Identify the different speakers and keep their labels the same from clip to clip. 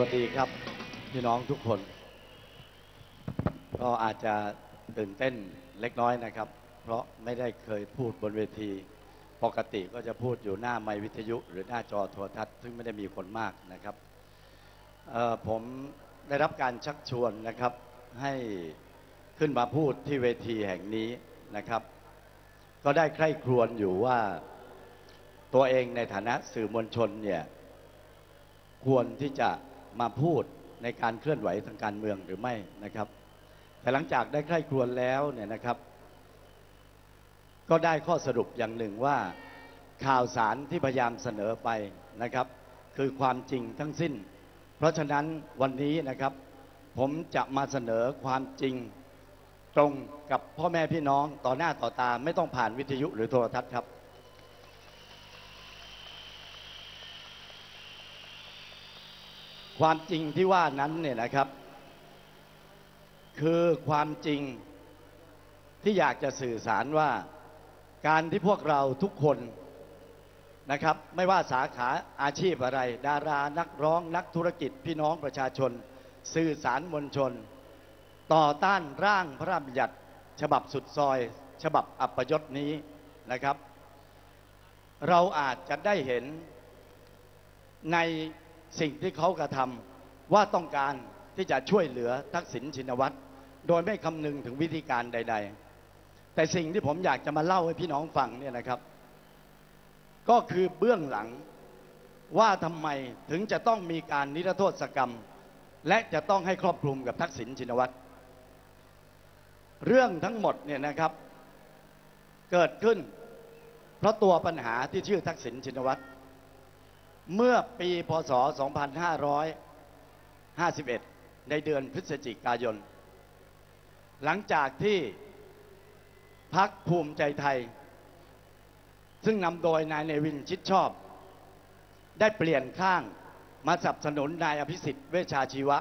Speaker 1: วัสดีครับพี่น้องทุกคน ก็อาจจะตื่นเต้นเล็กน้อยนะครับ เพราะไม่ได้เคยพูดบนเวที ปกติก็จะพูดอยู่หน้าไมวิทยุ หรือหน้าจอโทรทัศน์ซึ่งไม่ได้มีคนมากนะครับผมได้รับการชักชวนนะครับให้ขึ้นมาพูดที่เวทีแห่งนี้นะครับ ก็ได้ใคร่ครวญอยู่ว่าตัวเองในฐานะสื่อมวลชนเนี่ยควรที่จะ มาพูดในการเคลื่อนไหวทางการเมืองหรือไม่นะครับ แต่หลังจากได้ใคร่ครวญแล้วเนี่ยนะครับ ก็ได้ข้อสรุปอย่างหนึ่งว่าข่าวสารที่พยายามเสนอไปนะครับ คือความจริงทั้งสิ้น เพราะฉะนั้นวันนี้นะครับ ผมจะมาเสนอความจริงตรงกับพ่อแม่พี่น้องต่อหน้าต่อตาไม่ต้องผ่านวิทยุหรือโทรทัศน์ครับ ความจริงที่ว่านั้นเนี่ยนะครับ คือความจริงที่อยากจะสื่อสารว่าการที่พวกเราทุกคนนะครับ ไม่ว่าสาขาอาชีพอะไร ดารานักร้องนักธุรกิจพี่น้องประชาชน สื่อสารมวลชน ต่อต้านร่างพระราชบัญญัติ ฉบับสุดซอย ฉบับอัปยศนี้นะครับ เราอาจจะได้เห็นใน สิ่งที่เขากระทำว่าต้องการที่จะช่วยเหลือทักษิณชินวัตรโดยไม่คำนึงถึงวิธีการใด ๆ แต่สิ่งที่ผมอยากจะมาเล่าให้พี่น้องฟังเนี่ยนะครับ ก็คือเบื้องหลังว่าทำไมถึงจะต้องมีการนิรโทษกรรม และจะต้องให้ครอบคลุมกับทักษิณชินวัตรเรื่องทั้งหมดเนี่ยนะครับ เกิดขึ้น เพราะตัวปัญหาที่ชื่อทักษิณชินวัตร เมื่อปีพศ 2551 ในเดือนพฤศจิกายน หลังจากที่พักภูมิใจไทย ซึ่งนำโดยนายเนวินชิดชอบ ได้เปลี่ยนข้างมาสนับสนุนนายอภิสิทธิ์เวชชาชีวะ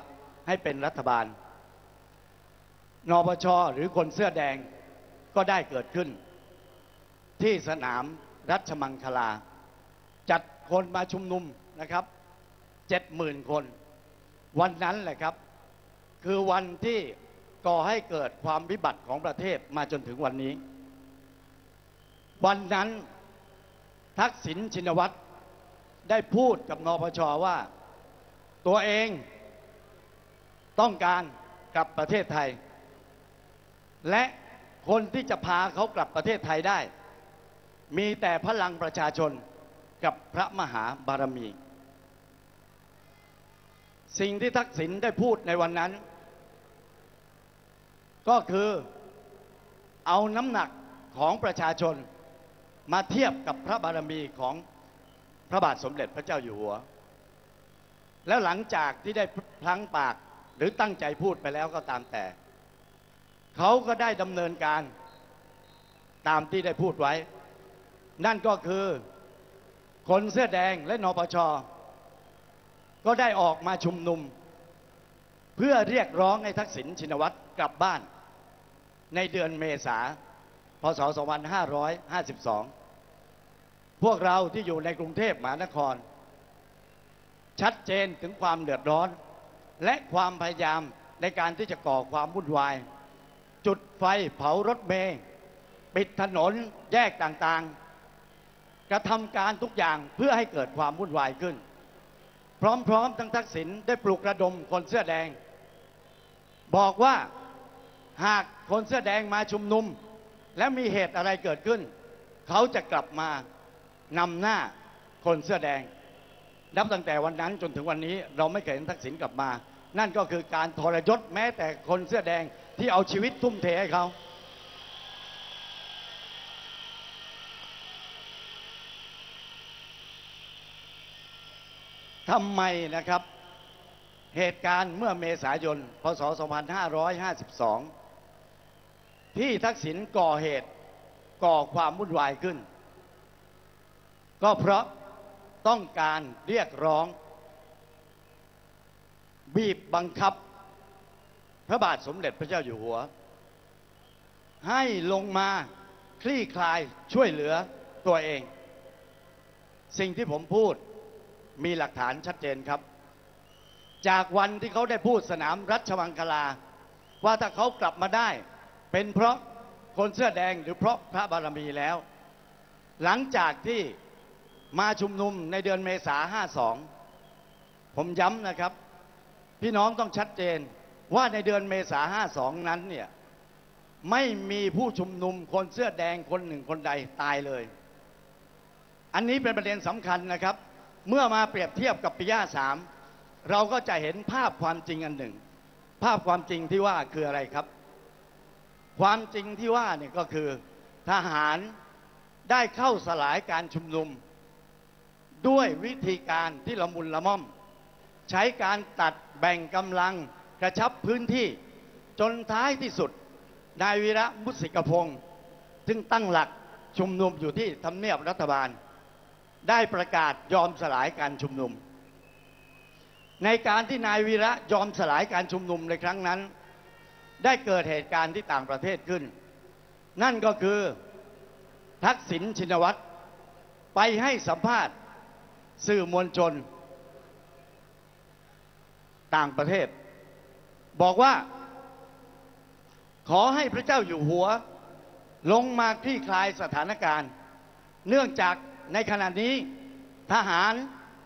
Speaker 1: ให้เป็นรัฐบาล นปชหรือคนเสื้อแดงก็ได้เกิดขึ้น ที่สนามรัชมังคลา จัด คนมาชุมนุมนะครับเจ็ดหมื่นคน วันนั้นแหละครับ คือวันที่ก่อให้เกิดความวิบัติของประเทศมาจนถึงวันนี้ วันนั้นทักษิณชินวัตรได้พูดกับนปชว่า ตัวเองต้องการกลับประเทศไทย และคนที่จะพาเขากลับประเทศไทยได้ มีแต่พลังประชาชน กับพระมหาบารมี สิ่งที่ทักษิณได้พูดในวันนั้น ก็คือเอาน้ำหนักของประชาชนมาเทียบกับพระบารมีของพระบาทสมเด็จพระเจ้าอยู่หัว แล้วหลังจากที่ได้พลั้งปากหรือตั้งใจพูดไปแล้วก็ตามแต่ เขาก็ได้ดำเนินการตามที่ได้พูดไว้ นั่นก็คือ คนเสื้อแดงและนปช ก็ได้ออกมาชุมนุม เพื่อเรียกร้องให้ทักษิณชินวัตรกลับบ้าน ในเดือนเมษาพศ 2552 พวกเราที่อยู่ในกรุงเทพมหานคร ชัดเจนถึงความเดือดร้อน และความพยายามในการที่จะก่อความวุ่นวาย จุดไฟเผารถเมล์ปิดถนนแยกต่างๆ กระทำการทุกอย่างเพื่อให้เกิดความวุ่นวายขึ้น พร้อมๆ ทั้งทักษิณได้ปลุกระดมคนเสื้อแดง บอกว่าหากคนเสื้อแดงมาชุมนุม และมีเหตุอะไรเกิดขึ้น เขาจะกลับมานำหน้าคนเสื้อแดง นับตั้งแต่วันนั้นจนถึงวันนี้เราไม่เคยเห็นทักษิณกลับมา นั่นก็คือการทรยศแม้แต่คนเสื้อแดงที่เอาชีวิตทุ่มเทให้เขา ทำไมนะครับ เหตุการณ์เมื่อเมษายน พศ 2552 ที่ทักษิณก่อเหตุก่อความวุ่นวายขึ้น ก็เพราะต้องการเรียกร้อง บีบบังคับ พระบาทสมเด็จพระเจ้าอยู่หัว ให้ลงมาคลี่คลายช่วยเหลือตัวเอง สิ่งที่ผมพูด มีหลักฐานชัดเจนครับ จากวันที่เขาได้พูดสนามรัชมังคลา ว่าถ้าเขากลับมาได้ เป็นเพราะคนเสื้อแดงหรือเพราะพระบารมีแล้ว หลังจากที่มาชุมนุมในเดือนเมษา52 ผมย้ำนะครับ พี่น้องต้องชัดเจนว่าในเดือนเมษา52 นั้นเนี่ยไม่มีผู้ชุมนุมคนเสื้อแดงคนหนึ่งคนใดตายเลย อันนี้เป็นประเด็นสำคัญนะครับ เมื่อมาเปรียบเทียบกับปีย่สามเราก็จะเห็นภาพความจริงอันหนึ่ง ภาพความจริงที่ว่าคืออะไรครับ ความจริงที่ว่าเนี่ยก็คือทหารได้เข้าสลายการชุมนุม ด้วยวิธีการที่ละมุนละม่อม ใช้การตัดแบ่งกำลังกระชับพื้นที่จนท้ายที่สุด นายวีระมุสิกพงศ์ซึ่งตั้งหลักชุมนุมอยู่ที่ทำเนียบรัฐบาล ได้ประกาศยอมสลายการชุมนุม ในการที่นายวีระยอมสลายการชุมนุมในครั้งนั้น ได้เกิดเหตุการณ์ที่ต่างประเทศขึ้น นั่นก็คือทักษิณชินวัตรไปให้สัมภาษณ์สื่อมวลชน ต่างประเทศ บอกว่า ขอให้พระเจ้าอยู่หัว ลงมาคลี่คลายสถานการณ์ เนื่องจาก ในขณะนี้ทหาร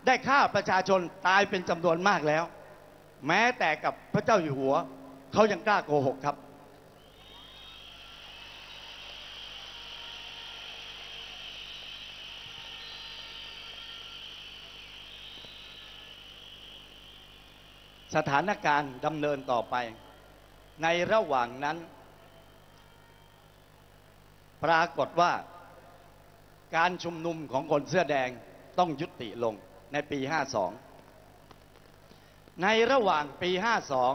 Speaker 1: ได้ฆ่าประชาชนตายเป็นจำนวนมากแล้ว แม้แต่กับพระเจ้าอยู่หัว เขายังกล้าโกหกครับ สถานการณ์ดำเนินต่อไป ในระหว่างนั้น ปรากฏว่า การชุมนุมของคนเสื้อแดงต้องยุติลงในปี 52 ในระหว่างปี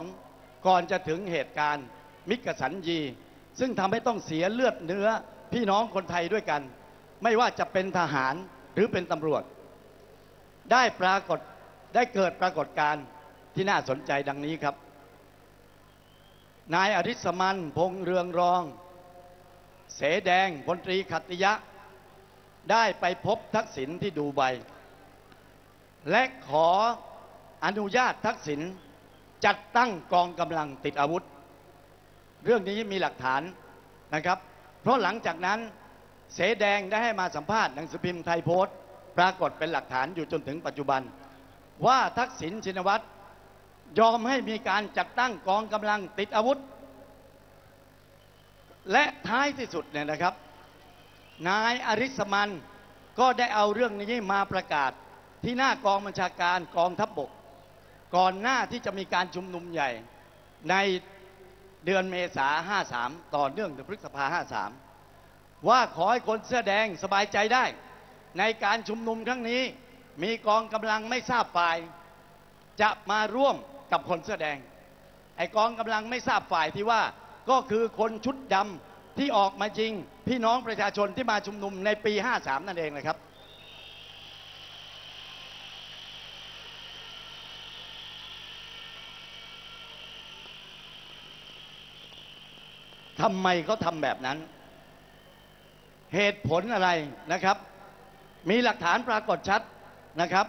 Speaker 1: 52 ก่อนจะถึงเหตุการณ์มิกสันยี ซึ่งทำให้ต้องเสียเลือดเนื้อพี่น้องคนไทยด้วยกัน ไม่ว่าจะเป็นทหารหรือเป็นตำรวจ ได้ปรากฏได้เกิดปรากฏการณ์ที่น่าสนใจดังนี้ครับ นายอริสมันพงเรืองรอง เสแดงพลตรีขัตติยะ ได้ไปพบทักษิณที่ดูไบและขออนุญาตทักษิณจัดตั้งกองกำลังติดอาวุธ เรื่องนี้มีหลักฐานนะครับ เพราะหลังจากนั้นเสแดงได้ให้มาสัมภาษณ์หนังสือพิมพ์ไทยโพสต์ ปรากฏเป็นหลักฐานอยู่จนถึงปัจจุบัน ว่าทักษิณชินวัตรยอมให้มีการจัดตั้งกองกำลังติดอาวุธ และท้ายที่สุดเนี่ยนะครับ นายอริสมันก็ได้เอาเรื่องนี้มาประกาศที่หน้ากองบัญชาการกองทัพบบก ก่อนหน้าที่จะมีการชุมนุมใหญ่ในเดือนเมษา53 ต่อเนื่องถึงพฤษภา53 ว่าขอให้คนเสื้อแดงสบายใจได้ ในการชุมนุมครั้งนี้มีกองกำลังไม่ทราบฝ่าย จะมาร่วมกับคนเสื้อแดง ไอกองกำลังไม่ทราบฝ่ายที่ว่าก็คือคนชุดดำ ที่ออกมายิงพี่น้องประชาชนที่มาชุมนุมในปี 53 นั่นเองเลยครับ ทำไมเขาทำแบบนั้น เหตุผลอะไรนะครับ มีหลักฐานปรากฏชัดนะครับ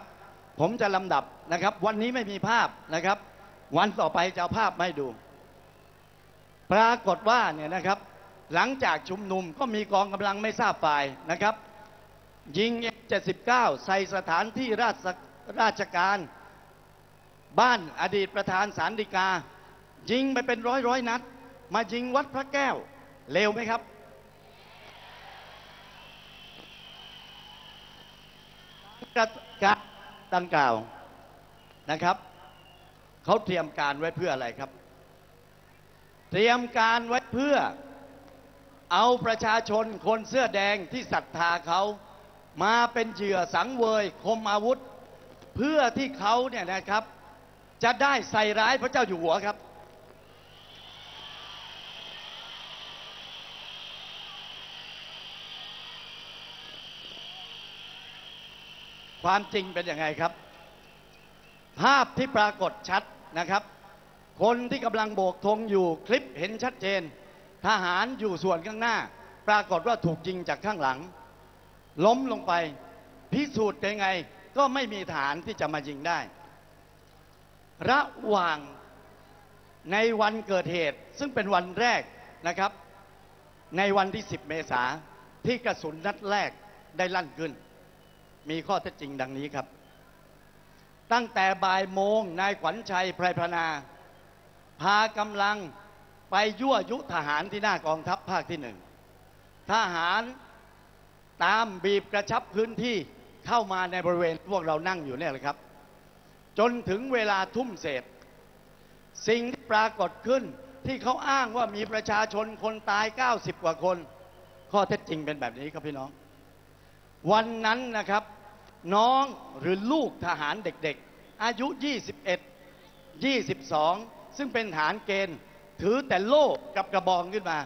Speaker 1: ผมจะลำดับนะครับ วันนี้ไม่มีภาพนะครับ วันต่อไปจะเอาภาพมาให้ดู ปรากฏว่าเนี่ยนะครับ หลังจากชุมนุมก็มีกองกำลังไม่ทราบฝ่ายนะครับ ยิง 79 ใส่สถานที่ราชราชการ บ้านอดีตประธานสารดิกา ยิงไปเป็นร้อยร้อยนัด มายิงวัดพระแก้วเลวไหมครับ การดังกล่าวนะครับเขาเตรียมการไว้เพื่ออะไรครับ เตรียมการไว้เพื่อ เอาประชาชนคนเสื้อแดงที่ศรัทธาเขามาเป็นเหยื่อสังเวยคมอาวุธ เพื่อที่เขาเนี่ยนะครับ จะได้ใส่ร้ายพระเจ้าอยู่หัวครับ ความจริงเป็นยังไงครับ ภาพที่ปรากฏชัดนะครับ คนที่กำลังโบกธงอยู่คลิปเห็นชัดเจน ทหารอยู่ส่วนข้างหน้า ปรากฏว่าถูกยิงจากข้างหลัง ล้มลงไป พิสูจน์ยังไง ก็ไม่มีฐานที่จะมายิงได้ ระหว่างในวันเกิดเหตุซึ่งเป็นวันแรกนะครับ ในวันที่ 10 เมษาที่กระสุนนัดแรกได้ลั่นขึ้น มีข้อเท็จจริงดังนี้ครับ ตั้งแต่บ่ายโมงนายขวัญชัยไพรพนา พากำลัง ไปยั่วยุทหารที่หน้ากองทัพภาคที่หนึ่งทหารตามบีบกระชับพื้นที่เข้ามาในบริเวณพวกเรานั่งอยู่เนี่ยแหละครับ จนถึงเวลาทุ่มเศษ สิ่งที่ปรากฏขึ้นที่เขาอ้างว่ามีประชาชนคนตาย 90 กว่าคน ข้อเท็จจริงเป็นแบบนี้ครับพี่น้อง วันนั้นนะครับน้องหรือลูกทหารเด็กๆ อายุ 21 22 ซึ่งเป็นฐานเกณฑ์ ถือแต่โล่กับกระบองขึ้นมา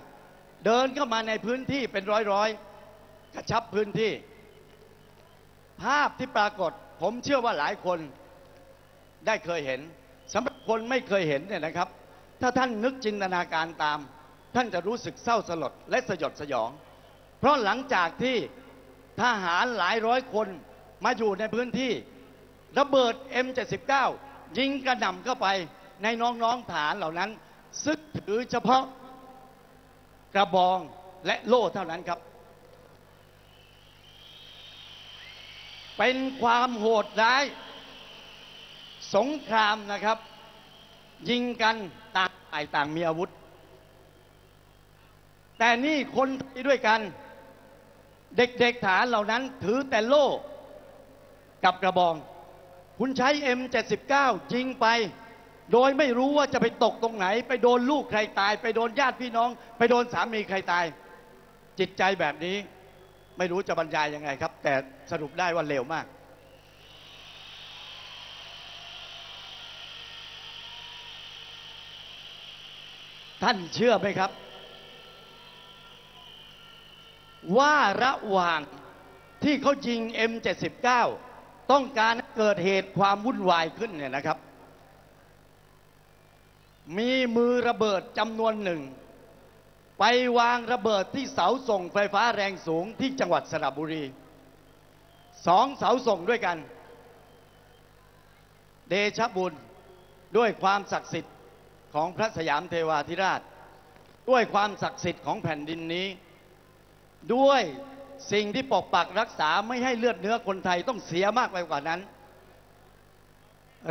Speaker 1: เดินเข้ามาในพื้นที่เป็นร้อยๆกระชับพื้นที่ ภาพที่ปรากฏ ผมเชื่อว่าหลายคนได้เคยเห็นสำหรับคนไม่เคยเห็นเนี่ยนะครับ ถ้าท่านนึกจินตนาการตาม ท่านจะรู้สึกเศร้าสลดและสยดสยอง เพราะหลังจากที่ทหารหลายร้อยคนมาอยู่ในพื้นที่ ระเบิด M79 ยิงกระหน่ำเข้าไปในน้องๆฐานเหล่านั้น ซึ่งถือเฉพาะกระบองและโล่เท่านั้นครับ เป็นความโหดร้าย สงครามนะครับ ยิงกันต่างฝ่ายต่างมีอาวุธ แต่นี่คนไทยด้วยกัน เด็กๆฐานเหล่านั้นถือแต่โล่กับกระบอง คุณใช้ M79 ยิงไป โดยไม่รู้ว่าจะไปตกตรงไหน ไปโดนลูกใครตาย ไปโดนญาติพี่น้อง ไปโดนสามีใครตาย จิตใจแบบนี้ไม่รู้จะบรรยายยังไงครับ แต่สรุปได้ว่าเร็วมาก ท่านเชื่อไหมครับ ว่าระหว่างที่เขายิง M79 ต้องการเกิดเหตุความวุ่นวายขึ้นเนี่ยนะครับ มีมือระเบิดจำนวนหนึ่ง ไปวางระเบิดที่เสาส่งไฟฟ้าแรงสูงที่จังหวัดสระบุรีสองเสาส่งด้วยกัน เดชะบุญด้วยความศักดิ์สิทธิ์ของพระสยามเทวาธิราช ด้วยความศักดิ์สิทธิ์ของแผ่นดินนี้ ด้วยสิ่งที่ปกปักรักษาไม่ให้เลือดเนื้อคนไทยต้องเสียมากไปกว่านั้น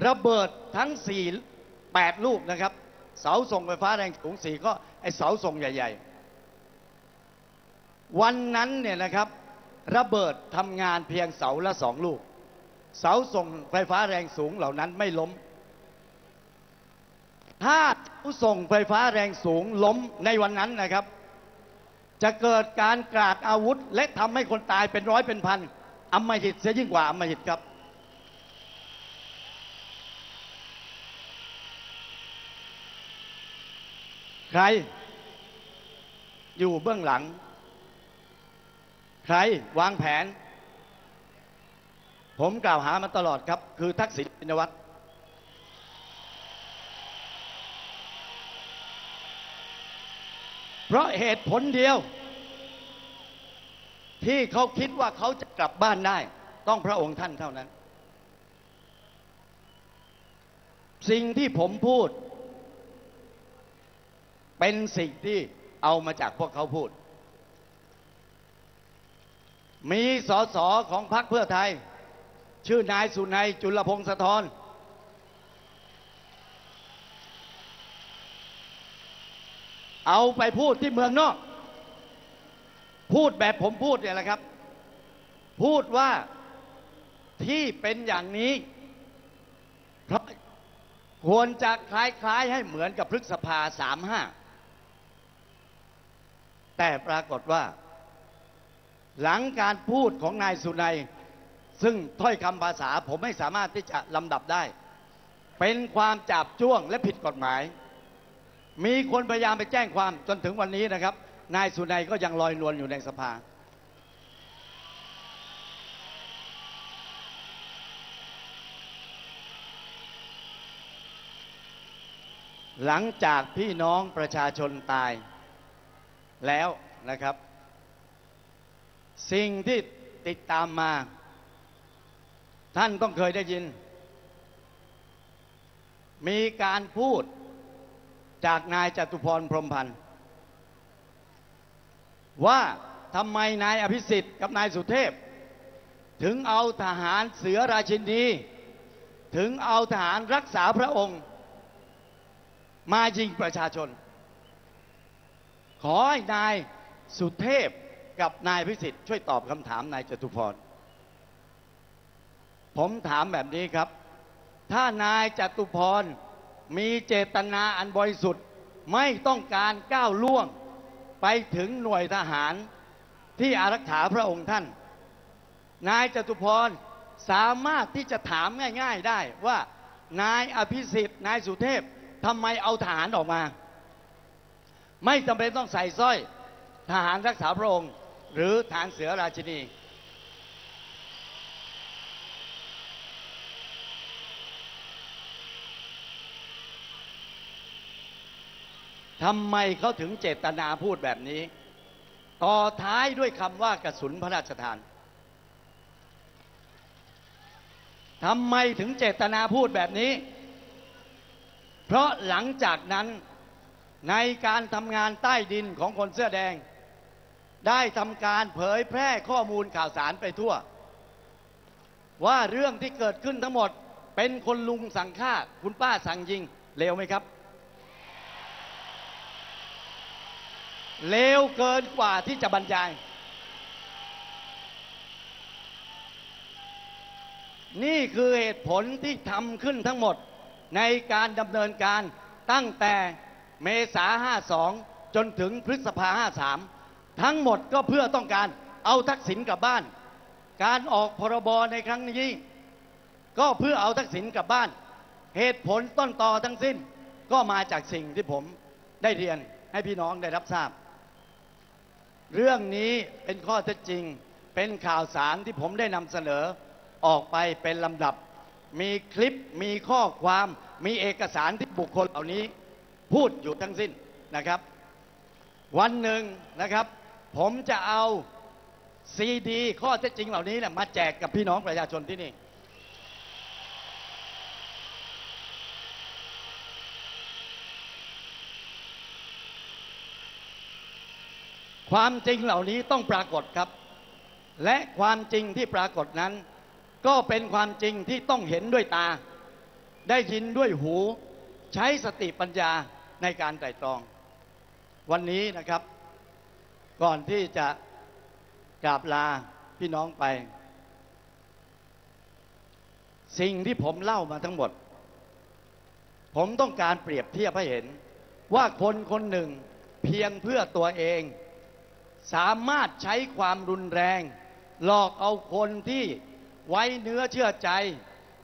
Speaker 1: ระเบิดทั้งสี่แปดลูกนะครับ เสาส่งไฟฟ้าแรงสูงสี่ก็ไอเสาส่งใหญ่ ๆ วันนั้นเนี่ยนะครับ ระเบิดทำงานเพียงเสาละสองลูก เสาส่งไฟฟ้าแรงสูงเหล่านั้นไม่ล้ม ถ้าเสาส่งไฟฟ้าแรงสูงล้มในวันนั้นนะครับ จะเกิดการกราดอาวุธ และทำให้คนตายเป็นร้อยเป็นพันอำมหิตเสียยิ่งกว่าอำมหิตครับ รอยู่เบื้องหลัง ใครวางแผน ผมกล่าวหามาตลอดครับ คือทักษิณชินวัตรเพราะเหตุผลเดียว ที่เขาคิดว่าเขาจะกลับบ้านได้ ต้องพระองค์ท่านเท่านั้น สิ่งที่ผมพูด เป็นสิ่งที่เอามาจากพวกเขาพูด มีสสของพรรคเพื่อไทย ชื่อนายสุนัยจุลพงศธรเอาไปพูดที่เมืองนอก พูดแบบผมพูดเนี่ยแหละครับ พูดว่าที่เป็นอย่างนี้เพราะควรจะคล้ายๆให้เหมือนกับพฤษภาสามห้า แต่ปรากฏว่า หลังการพูดของนายสุนัย ซึ่งถ้อยคำภาษาผมไม่สามารถที่จะลำดับได้ เป็นความจับจ้วงและผิดกฎหมาย มีคนพยายามไปแจ้งความจนถึงวันนี้นะครับ นายสุนัยก็ยังลอยนวลอยู่ในสภาหลังจากพี่น้องประชาชนตาย แล้วนะครับ สิ่งที่ติดตามมา ท่านต้องเคยได้ยิน มีการพูดจากนายจตุพรพรมพันธ์ว่าทำไมนายอภิสิทธิ์กับนายสุเทพ ถึงเอาทหารเสือราชินีถึงเอาทหารรักษาพระองค์ มายิงประชาชน ขอให้นายสุเทพกับนายพิสิทธิ์ช่วยตอบคำถามนายจตุพร ผมถามแบบนี้ครับ ถ้านายจตุพรมีเจตนาอันบริสุทธิ์ไม่ต้องการก้าวล่วง ไปถึงหน่วยทหารที่อารักขาพระองค์ท่าน นายจตุพรสามารถที่จะถามง่าย ๆได้ว่านายอภิสิทธิ์นายสุเทพทำไมเอาทหารออกมา ไม่จำเป็นต้องใส่สร้อยทหารรักษาพระองค์ หรือทหารเสือราชินี ทำไมเขาถึงเจตนาพูดแบบนี้ ต่อท้ายด้วยคำว่ากระสุนพระราชทาน ทำไมถึงเจตนาพูดแบบนี้ เพราะหลังจากนั้น ในการทำงานใต้ดินของคนเสื้อแดง ได้ทำการเผยแพร่ข้อมูลข่าวสารไปทั่ว ว่าเรื่องที่เกิดขึ้นทั้งหมดเป็นคนลุงสั่งฆ่าคุณป้าสั่งยิงเลวไหมครับเลวเกินกว่าที่จะบรรยาย นี่คือเหตุผลที่ทำขึ้นทั้งหมดในการดำเนินการตั้งแต่ เมษา52 จนถึงพฤษภา53 ทั้งหมดก็เพื่อต้องการเอาทักษิณกลับบ้าน การออกพรบในครั้งนี้ ก็เพื่อเอาทักษิณกลับบ้าน เหตุผลต้นตอทั้งสิ้นก็มาจากสิ่งที่ผมได้เรียนให้พี่น้องได้รับทราบ เรื่องนี้เป็นข้อเท็จจริง เป็นข่าวสารที่ผมได้นำเสนอออกไปเป็นลำดับ มีคลิปมีข้อความมีเอกสารที่บุคคลเหล่านี้ พูดอยู่ทั้งสิ้นนะครับ วันหนึ่งนะครับ ผมจะเอาซีดีข้อเท็จจริงเหล่านี้เนี่ยมาแจกกับพี่น้องประชาชนที่นี่ ความจริงเหล่านี้ต้องปรากฏครับ และความจริงที่ปรากฏนั้น ก็เป็นความจริงที่ต้องเห็นด้วยตา ได้ยินด้วยหู ใช้สติปัญญา ในการไตร่ตรอง วันนี้นะครับ ก่อนที่จะกราบลาพี่น้องไป สิ่งที่ผมเล่ามาทั้งหมด ผมต้องการเปรียบเทียบให้เห็น ว่าคนคนหนึ่งเพียงเพื่อตัวเอง สามารถใช้ความรุนแรง หลอกเอาคนที่ไว้เนื้อเชื่อใจ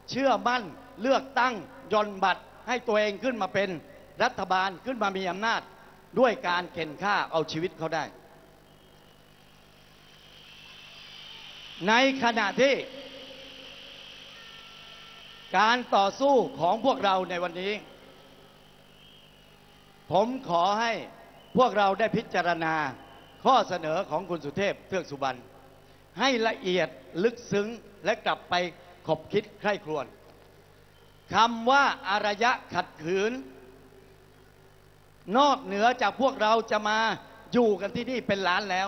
Speaker 1: เชื่อมั่นเลือกตั้งยนบัตรให้ตัวเองขึ้นมาเป็น รัฐบาลขึ้นมามีอำนาจด้วยการเข็นฆ่าเอาชีวิตเขาได้ ในขณะที่ การต่อสู้ของพวกเราในวันนี้ ผมขอให้พวกเราได้พิจารณาข้อเสนอของคุณสุเทพเทือกสุบรรณให้ละเอียดลึกซึ้งและกลับไปขบคิดใคร่ครวญคำว่าอารยะขัดขืน นอกเหนือจากพวกเราจะมาอยู่กันที่นี่เป็นล้านแล้ว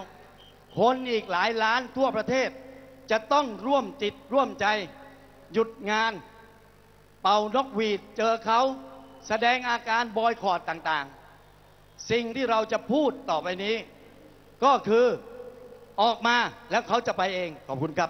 Speaker 1: คนอีกหลายล้านทั่วประเทศ จะต้องร่วมจิตร่วมใจ หยุดงาน เป่านกหวีดเจอเขาแสดงอาการบอยคอรดต่างๆ สิ่งที่เราจะพูดต่อไปนี้ ก็คือออกมาแล้วเขาจะไปเองขอบคุณครับ